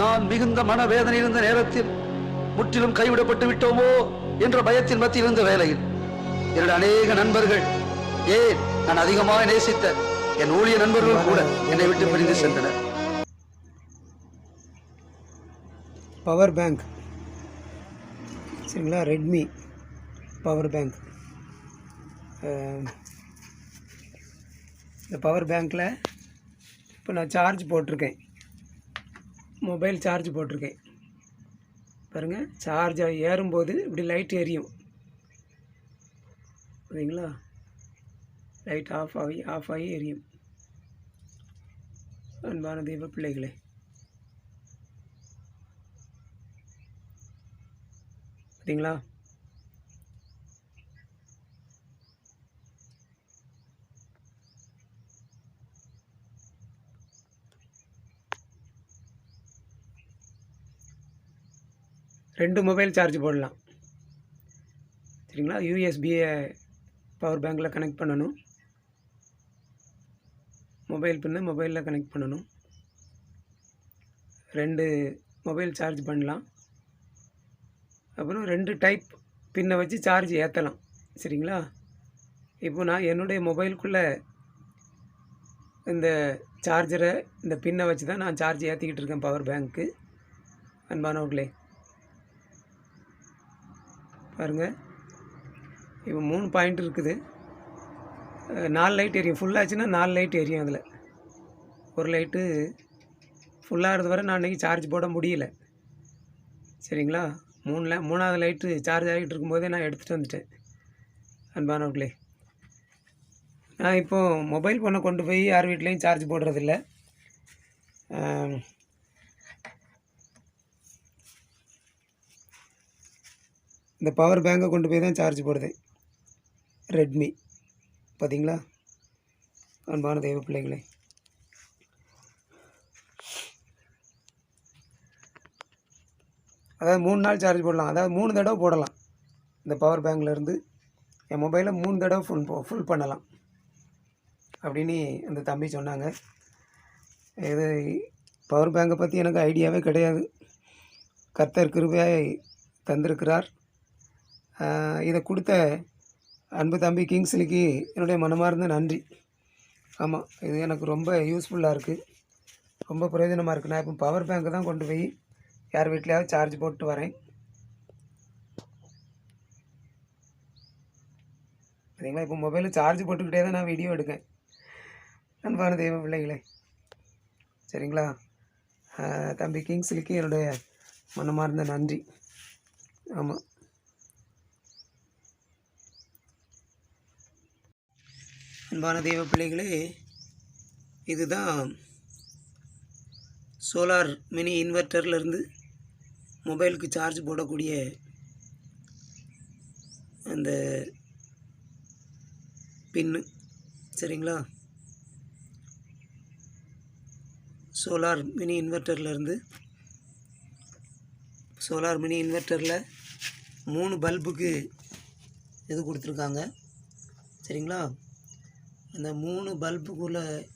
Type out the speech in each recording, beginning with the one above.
நான் மிகுந்த மனவேதனை இருந்த நேரத்தில் முற்றிலும் கைவிடப்பட்டு விட்டோமோ என்ற பயத்தின் மத்தியில் இருந்த வேலையில் என்னுடைய அநேக நண்பர்கள் ஏன் நான் அதிகமாக நேசித்த என் ஊழிய நண்பர்கள் கூட என்னை விட்டு பிரிந்து சென்றனர். பவர் பேங்க் சரிங்களா? ரெட்மி பவர் பேங்க் இந்த பவர் பேங்க்கில் இப்போ நான் சார்ஜ் போட்டிருக்கேன். மொபைல் சார்ஜ் போட்டிருக்கேன். பாருங்கள் சார்ஜ் ஏறும்போது இப்படி லைட் எரியும். சரிங்களா லைட் ஆஃப் ஆகி ஆஃப் ஆகி எரியும். அன்பான தெய்வ பிள்ளைகளே. பார்த்தீங்களா ரெண்டு மொபைல் சார்ஜ் போடலாம். சரிங்களா? யூஎஸ்பியை பவர் பேங்க்கில் கனெக்ட் பண்ணணும். மொபைல் பின்னை மொபைலில் கனெக்ட் பண்ணணும். ரெண்டு மொபைல் சார்ஜ் பண்ணலாம். அப்புறம் ரெண்டு டைப் பின்னை வச்சு சார்ஜ் ஏற்றலாம் சரிங்களா? இப்போ நான் என்னுடைய மொபைலுக்குள்ளே இந்த சார்ஜரை இந்த பின்னை வச்சு தான் நான் சார்ஜ் ஏற்றிக்கிட்டு இருக்கேன் பவர் பேங்க்கு அன்பானவர்களே. பாருங்கள் இப்போ மூணு பாயிண்ட் இருக்குது. நாலு லைட் எரியும் ஃபுல்லாச்சுன்னா நாலு லைட் எரியும் அதில். ஒரு லைட்டு ஃபுல்லாகிறது வரை நான் இன்றைக்கி சார்ஜ் போட முடியல. சரிங்களா? மூணு லை மூணாவது லைட்டு சார்ஜ் ஆகிட்டு இருக்கும்போதே நான் எடுத்துகிட்டு வந்துட்டேன். அன்பானவர்களே. நான் இப்போது மொபைல் ஃபோனை கொண்டு போய் யார் வீட்லேயும் சார்ஜ் போடுறதில்ல. இந்த பவர் பேங்கை கொண்டு போய் தான் சார்ஜ் போடுதேன் ரெட்மி பார்த்தீங்களா அன்பான தெய்வ பிள்ளைங்களே. அதாவது மூணு நாள் சார்ஜ் போடலாம். அதாவது மூணு தடவை போடலாம். இந்த பவர் பேங்க்லேருந்து என் மொபைலை மூணு தடவை ஃபுல் ஃபுல் பண்ணலாம். அப்படின்னு அந்த தம்பி சொன்னாங்க. இது பவர் பேங்கை பற்றி எனக்கு ஐடியாவே கிடையாது. கர்த்தர் கிருபையாய் தந்திருக்கிறார். இதை கொடுத்த அன்பு தம்பி கிங்ஸ்லிக்கு என்னுடைய மனமார்ந்த நன்றி. ஆமாம் இது எனக்கு ரொம்ப யூஸ்ஃபுல்லாக இருக்குது ரொம்ப பிரயோஜனமாக இருக்குது நான் இப்போ பவர் பேங்க்கு தான் கொண்டு போய் யார் வீட்லையாவது சார்ஜ் போட்டு வரேன். சரிங்களா இப்போ மொபைலில் சார்ஜ் போட்டுக்கிட்டே தான் நான் வீடியோ எடுக்கேன். அன்பான தெய்வ பிள்ளைகளே. சரிங்களா? தம்பி கிங்ஸ்லிக்கு என்னுடைய மனமார்ந்த நன்றி. ஆமாம் அன்பான தெய்வ பிள்ளைகளே இதுதான் சோலார் மினி இன்வெர்ட்டர்லேருந்து மொபைலுக்கு சார்ஜ் போடக்கூடிய அந்த பின்னு சரிங்களா? சோலார் மினி இன்வெர்ட்டர்லேருந்து சோலார் மினி இன்வெர்ட்டரில் மூணு பல்புக்கு இது கொடுத்துருக்காங்க சரிங்களா? அந்த மூணு பல்புக்குள்ளே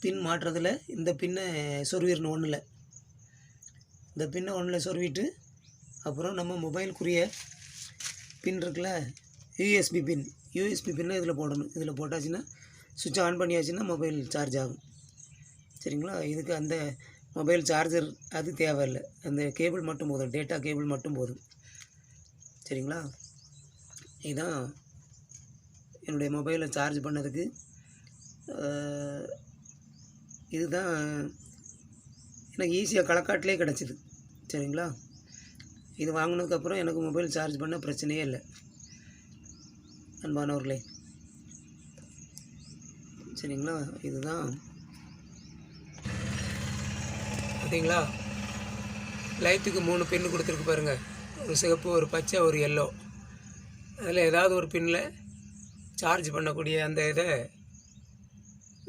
பின் மாட்டுறதில் இந்த பின்னை சொருவிடணும் ஒன்றில் இந்த பின்னை ஒன்றில் சொருவிட்டு அப்புறம் நம்ம மொபைலுக்குரிய பின் இருக்குல்ல யூஎஸ்பி பின். யூஎஸ்பி பின்னை இதில் போடணும். இதில் போட்டாச்சுன்னா சுவிட்ச் ஆன் பண்ணியாச்சுன்னா மொபைல் சார்ஜ் ஆகும். சரிங்களா? இதுக்கு அந்த மொபைல் சார்ஜர் அது தேவையில்லை. அந்த கேபிள் மட்டும் போதும். டேட்டா கேபிள் மட்டும் போதும். சரிங்களா? இதுதான் என்னுடைய மொபைலை சார்ஜ் பண்ணதுக்கு இதுதான் எனக்கு ஈஸியாக களக்காட்டிலே கிடச்சிது. சரிங்களா? இது வாங்கினதுக்கப்புறம் எனக்கு மொபைல் சார்ஜ் பண்ண பிரச்சனையே இல்லை. அன்பானவர்களே. சரிங்களா? இதுதான். பார்த்தீங்களா? லைட்டுக்கு மூணு பின்னு கொடுத்துருக்கு பாருங்கள் ஒரு சிகப்பு ஒரு பச்சை ஒரு எல்லோ அதில் ஏதாவது ஒரு பின்னில் சார்ஜ் பண்ணக்கூடிய அந்த இதை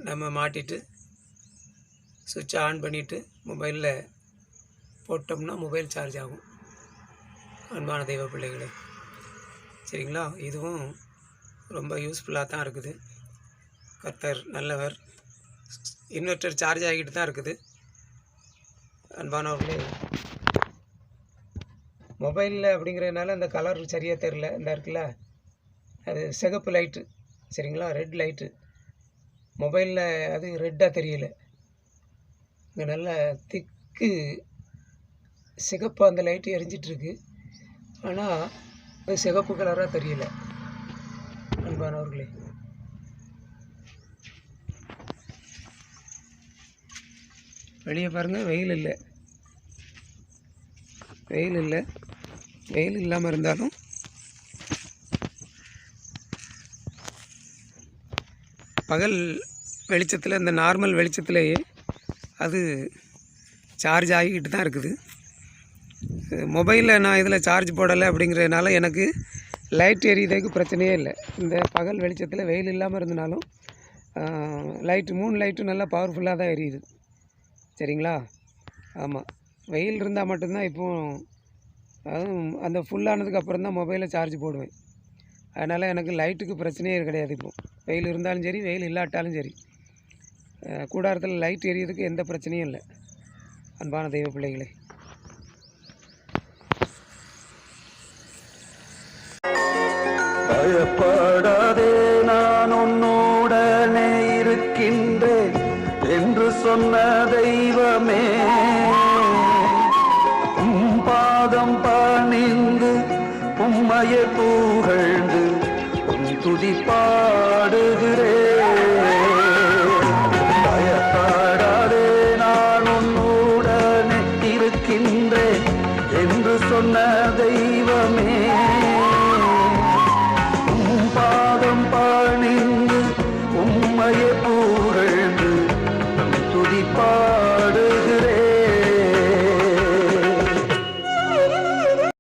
நம்ம மாட்டிட்டு சுவிட்சை ஆன் பண்ணிவிட்டு மொபைலில் போட்டோம்னா மொபைல் சார்ஜ் ஆகும். அன்பான தெய்வ பிள்ளைகளே. சரிங்களா? இதுவும் ரொம்ப யூஸ்ஃபுல்லாக தான் இருக்குது. கர்த்தர் நல்லவர். இன்வெர்ட்டர் சார்ஜ் ஆகிட்டு தான் இருக்குது. அன்பானவர்களே மொபைலில் அப்படிங்கிறதுனால அந்த கலர் சரியாக தெரில இந்த இருக்குல்ல? அது சிகப்பு லைட்டு சரிங்களா? ரெட் லைட்டு மொபைலில் அது ரெட்டாக தெரியல. இங்கே நல்ல திக்கு சிகப்பு அந்த லைட்டு எரிஞ்சிட்ருக்கு. ஆனால் அது சிகப்பு கலராக தெரியல. அன்பானவர்களே. வெளியே பாருங்கள் வெயில் இல்லை. வெயில் இல்லை. வெயில் இல்லாமல் இருந்தாலும் பகல் வெளிச்சத்தில் இந்த நார்மல் வெளிச்சத்திலேயே அது சார்ஜ் ஆகிக்கிட்டு தான் இருக்குது. மொபைலில் நான் இதில் சார்ஜ் போடலை அப்படிங்கிறதுனால எனக்கு லைட் எரியுறதுக்கு பிரச்சனையே இல்லை. இந்த பகல் வெளிச்சத்தில் வெயில் இல்லாமல் இருந்தனாலும் லைட்டு மூணு லைட்டும் நல்லா பவர்ஃபுல்லாக தான் எரியுது. சரிங்களா? ஆமாம் வெயில் இருந்தால் மட்டும்தான் இப்போ அதுவும் அந்த ஃபுல்லானதுக்கு அப்புறம் தான் மொபைலில் சார்ஜ் போடுவேன். அதனால் எனக்கு லைட்டுக்கு பிரச்சனையே கிடையாது இப்போது வெயில் இருந்தாலும் சரி வெயில் இல்லாட்டாலும் சரி. கூடாரத்தில் லைட் எரியதுக்கு எந்த பிரச்சனையும் இல்லை. அன்பான தெய்வ பிள்ளைகளே. பயப்படாதே நான் உன்னுடனே இருக்கின்றேன் என்று சொன்ன தெய்வமே. உம் பாதம் பணிந்து உம்மையை புகழ்ந்து உன் துதிப்பா